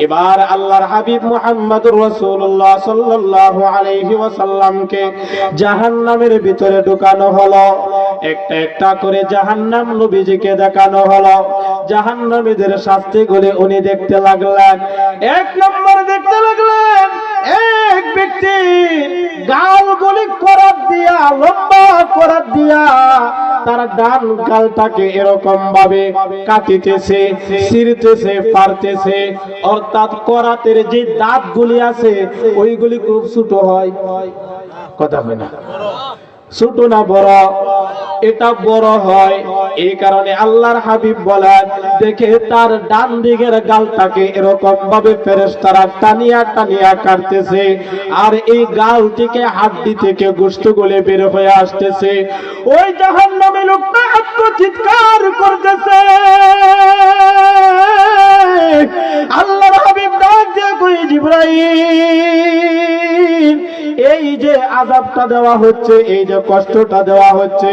এবার আল্লাহর হাবিব মুহাম্মদুর রাসূলুল্লাহ সাল্লাল্লাহু আলাইহি ওয়াসাল্লামকে জাহান্নামের ভিতরে ঢুকানো হলো। একটা একটা করে জাহান্নাম নবীজিকে দেখানো হলো। জাহান্নামীদের শাস্তিগুলি উনি দেখতে লাগলেন। এক নম্বর দেখতে লাগলেন এক ব্যক্তি গালগুলি করাত দিয়া, লম্বা করাত দিয়া তার ডান গালটাকে এরকম ভাবে কাটিতেছে, ছিঁড়তেছে, পারতেছে। অর্থাৎ করাতের যে দাঁতগুলি আছে, ওইগুলি খুব ছোট হয়। কথা হয় না। ছোট না বড়। এটা বড় হয়। এই কারণে আল্লাহর হাবিব বলেন, দেখে তার ডান দিকের গালটাকে এরকম ভাবে ফেরেশতারা টানিয়া টানিয়া কাটতেছে, আর এই গালটিকে হাড্ডি থেকে গোস্ত গলে বের হয়ে আসতেছে। ওই জাহান্নামে লোকটা আত্মচিৎকার করতেছে। আল্লাহর হাবিব ডাক দিয়ে কই জিব্রাইল! এই যে আযাবটা দেওয়া হচ্ছে, এই যে কষ্টটা দেওয়া হচ্ছে,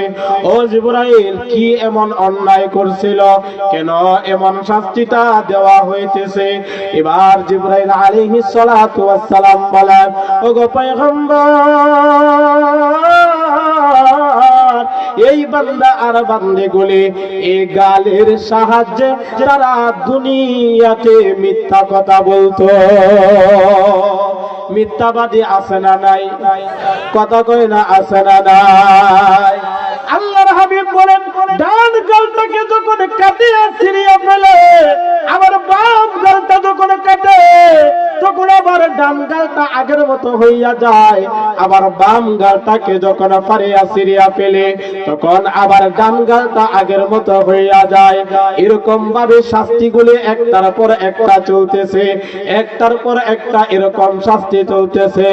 ও জিব্রাইল কি এমন অন্যায় করছিল? কেন এমন শাস্তিটা দেওয়া হইতেছে? এবার জিব্রাইল আলাইহিস সালাতু ওয়াস সালাম বলেন ও গো পয়গম্বর, এই বান্দা আর বান্দেগুলি এই গালের সাহায্যে যারা দুনিয়াতে মিথ্যা কথা বলতো। মিথ্যাবাদী আছে না নাই? কথা কয় না, আছে না নাই? আল্লাহর হাবিব বলেন, ডান গালটাকে যখন কাটিয়ে ছিঁড়িয়ে ফেলে, আমার বাম গালটা যখন কাটে তখন আবার গালটা আগের মতো হইয়া যায়, আবার বাম গালটাকে যখন ছিঁড়িয়া ফেলে, তখন আবার গালটা আগের মতো হইয়া যায়। এরকম ভাবে একটার পর একটা চলতেছে, একটার পর একটা এরকম শাস্তি চলতেছে।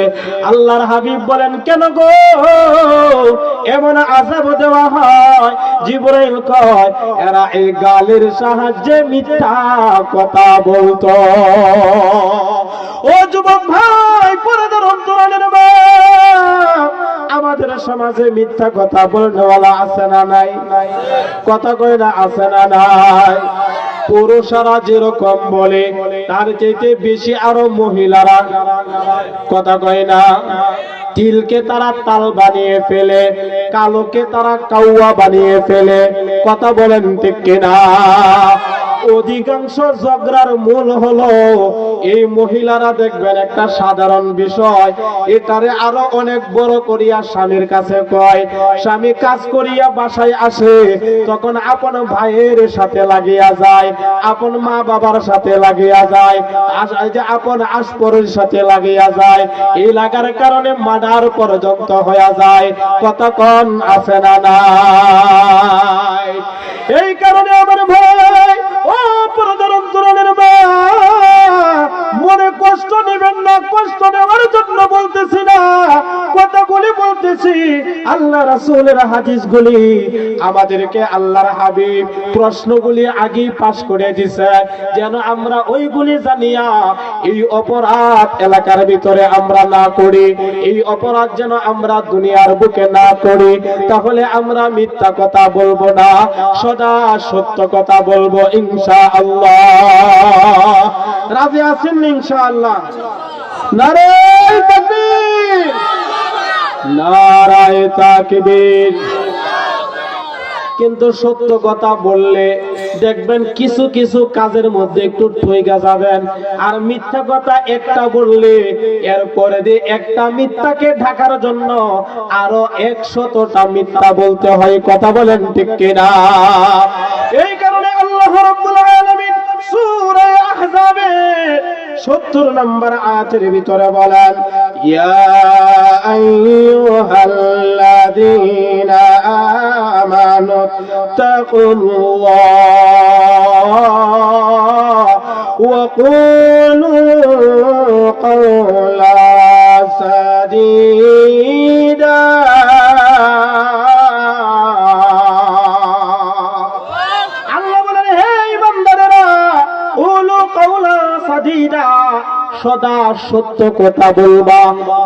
আল্লাহর হাবিব বলেন, কেন গো? এমন আজাব দেওয়া হয়? জিবরাইল কয়, এরা এই গালের সাহায্যে মিথ্যা কথা বলতো। সমাজে মিথ্যা কথা বলনেওয়ালা আছে না নাই? কথা কয় না আছে না নাই? পুরুষরা যেরকম বলে, তার চাইতে বেশি আরও মহিলারা। কথা কয় না তিলকে তারা তাল বানিয়ে ফেলে, কালোকে তারা কাউয়া বানিয়ে ফেলে। কথা বলেন ঠিক কিনা? অধিকাংশ ঝগড়ার মূল হলো এই মহিলারা দেখবেন একটা সাধারণ বিষয়। এটারে আরও অনেক বড় করিয়া স্বামীর কাছে কয়, স্বামী কাজ করিয়া বাসায় আসে, তখন আপন ভাইয়ের সাথে লাগিয়া যায়, আপন মা বাবার সাথে লাগিয়া যায় যে আপন আশপরের সাথে লাগিয়া যায়, এই লাগার কারণে মার্ডার পর্যন্ত হয়ে যায়। কতক্ষণ আছে না নাই? এই কারণে আমার ভাই, ও পরদার অন্তরালের মা মনে কষ্ট নেবেন না কষ্ট বলতেছি, আল্লাহ রাসূলের হাদিসগুলি আমাদেরকে আল্লাহর হাবিব প্রশ্নগুলি আগেই পাশ করে দিছে, যেন আমরা ওইগুলি জানিয়া এই অপরাধ এলাকার ভিতরে আমরা না করি, এই অপরাধ যেন আমরা দুনিয়ার বুকে না করি। তাহলে আমরা মিথ্যা কথা বলব না, সদা সত্য কথা বলব ইনশা আল্লাহ রাজি আছেন ইনশা আল্লাহ নারে নারায় তাকবীর। কিন্তু সত্য কথা বললে দেখবেন কিছু কিছু কাজের মধ্যে একটু ঠইগা যাবেন। আর মিথ্যা কথা একটা বললে এরপরে দিয়ে একটা মিথ্যাকে ঢাকার জন্য আরও একশতটা মিথ্যা বলতে হয়। কথা বলেন ঠিক কিনা? এই কারণে আল্লাহ রাব্বুল আলামিন সূরা আহজাবে 70 নম্বর আয়াতের ভিতরে বলেন, ইয়া আইয়ুহাল্লাযীনা আমানু তাকুল্লাহ ওয়া কুলু قولا سديدا আল্লাহ বলেন হে ইমানদারেরা উলু কাউলা সদা সত্য কথা বলবা।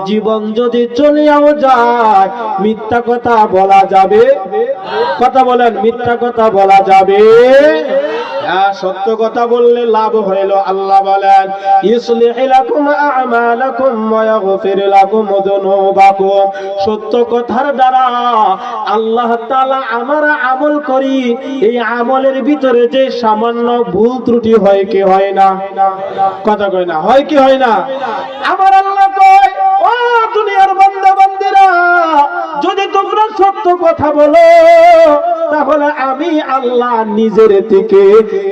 জীবন যদি চলিয়াও যায়, মিথ্যা কথা বলা যাবে? কথা বলেন, মিথ্যা কথা বলা যাবে? সত্য কথা বললে লাভ হইল। আল্লাহ বলেন সত্য কথার দ্বারা আল্লাহ তাআলা আমার আমল করি, এই আমলের ভিতরে যে সামান্য ভুল ত্রুটি হয় কি হয় না? কথা কয় না, হয় কি হয় না? আমার আল্লাহ কয়, ও দুনিয়ার বান্দা বান্দিরা যদি তোমরা সত্য কথা বলো তাহলে আমি আল্লাহ নিজের থেকে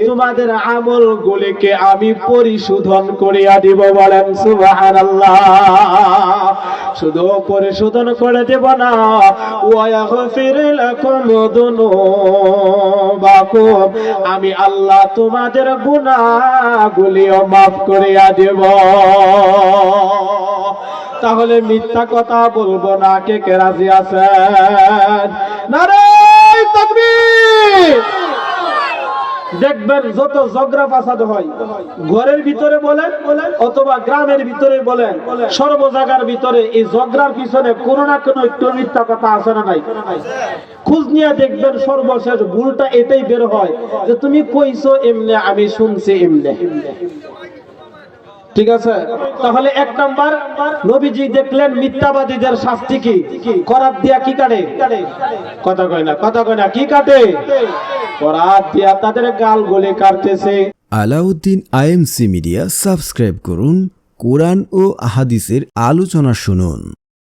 তোমাদের আমল গুলিকে আমি পরিশোধন করিয়া দিব বলেন সুবাহান আল্লাহ শুধু পরিশোধন করে দেব না, ওয়াগফির লাকুম দুনুবাকুম। আমি আল্লাহ তোমাদের গুনাহগুলিও মাফ করিয়া দেব। তাহলে মিথ্যা কথা বলব না, কে কে রাজি আছেন? তাকবীর দেখবেন যত ঝগড়া ফাসাদ হয়, ঘরের ভিতরে বলেন অথবা গ্রামের ভিতরে বলেন সর্ব জায়গার ভিতরে এই ঝগড়ার পিছনে কোনো না কোনো একটু মিথ্যা কথা আছে না নাই? খোঁজ নিয়ে দেখবেন সর্বশেষ ভুলটা এটাই বের হয় যে তুমি কইছো এমনে, আমি শুনছি এমনে। ঠিক আছে? তাহলে এক নাম্বার, নবীজি দেখলেন মিথ্যাবাদীদের শাস্তি কি? করাত দিয়া কি কাটে? কথা কয় না, কথা কয় না, কি কাটে? করাত দিয়া তাদের গাল গলে কাটতেছে। আলাউদ্দিন আইএমসি মিডিয়া সাবস্ক্রাইব করুন, কোরআন ও আহাদিসের আলোচনা শুনুন।